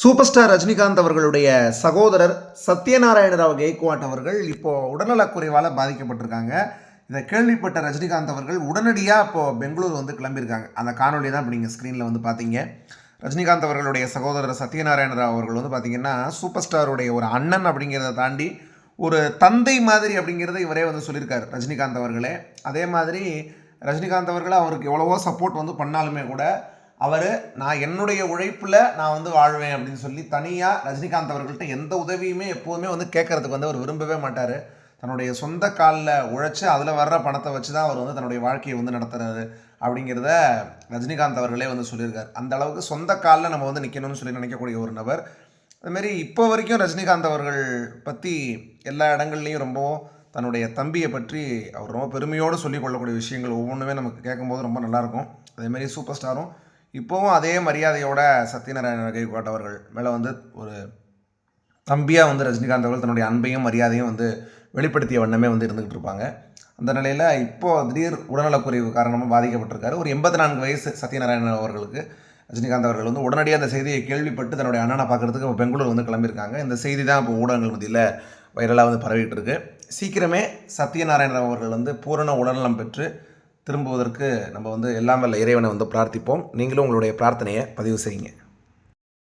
Super star Rajinikanth அவர்களுடைய சகோதரர் சத்யநாராயண ராவ் கெய்க்வாட் அவர்கள் இப்போது உடல்நலக்குறைவால் பாதிக்கப்பட்டிருக்காங்க. இதை கேள்விப்பட்ட ரஜினிகாந்த் அவர்கள் உடனடியாக இப்போ பெங்களூர் வந்து கிளம்பியிருக்காங்க. அந்த காணொலி தான் இப்போ நீங்கள் ஸ்க்ரீனில் வந்து பார்த்தீங்க. ரஜினிகாந்த் அவர்களுடைய சகோதரர் சத்யநாராயண ராவ் அவர்கள் வந்து பார்த்திங்கன்னா சூப்பர் ஸ்டாருடைய ஒரு அண்ணன் அப்படிங்கிறத தாண்டி ஒரு தந்தை மாதிரி அப்படிங்கிறத இவரே வந்து சொல்லியிருக்காரு ரஜினிகாந்த் அவர்களே. அதே மாதிரி ரஜினிகாந்த் அவர்கள் அவருக்கு எவ்வளவோ சப்போர்ட் வந்து பண்ணாலுமே கூட அவர் நான் என்னுடைய உழைப்பில் நான் வந்து வாழ்வேன் அப்படின்னு சொல்லி தனியாக ரஜினிகாந்த் அவர்கள்ட்ட எந்த உதவியுமே எப்போதுமே வந்து கேட்கறதுக்கு வந்து அவர் விரும்பவே மாட்டார். தன்னுடைய சொந்த காலில் உழைச்சி அதில் வர்ற பணத்தை வச்சு தான் அவர் வந்து தன்னுடைய வாழ்க்கையை வந்து நடத்துறாரு அப்படிங்கிறத ரஜினிகாந்த் அவர்களே வந்து சொல்லியிருக்கார். அந்த அளவுக்கு சொந்த காலில் நம்ம வந்து நிற்கணும்னு சொல்லி நினைக்கக்கூடிய ஒரு நபர். அதுமாரி இப்போ வரைக்கும் ரஜினிகாந்த் அவர்கள் பற்றி எல்லா இடங்கள்லையும் ரொம்பவும் தன்னுடைய தம்பியை பற்றி அவர் ரொம்ப பெருமையோடு சொல்லிக் கொள்ளக்கூடிய விஷயங்கள் ஒவ்வொன்றுமே நமக்கு கேட்கும்போது ரொம்ப நல்லாயிருக்கும் அதேமாரி சூப்பர் ஸ்டாரும் இப்போவும் அதே மரியாதையோட சத்யநாராயண கைகோட் அவர்கள் மேலே வந்து ஒரு தம்பியாக வந்து ரஜினிகாந்த் அவர்கள் தன்னுடைய அன்பையும் மரியாதையும் வந்து வெளிப்படுத்திய வண்ணமே வந்து இருந்துகிட்டு இருப்பாங்க. அந்த நிலையில் இப்போது திடீர் உடல்நலக்குறைவு காரணமாக பாதிக்கப்பட்டிருக்காரு. ஒரு எண்பத்தி நான்கு வயசு சத்யநாராயணன் அவர்களுக்கு ரஜினிகாந்த் அவர்கள் வந்து உடனடியாக அந்த செய்தியை கேள்விப்பட்டு தன்னுடைய அண்ணனை பார்க்குறதுக்கு இப்போ பெங்களூர் வந்து கிளம்பியிருக்காங்க. இந்த செய்தி தான் இப்போ ஊடகங்கள் மத்தியில் வைரலாக வந்து பரவிட்டு இருக்கு. சீக்கிரமே சத்யநாராயணன் அவர்கள் வந்து பூரண உடல்நலம் பெற்று திரும்புவதற்கு நம்ம வந்து எல்லாம் வல்ல இறைவனை வந்து பிரார்த்திப்போம். நீங்களும் உங்களுடைய பிரார்த்தனையை பதிவு செய்யுங்க.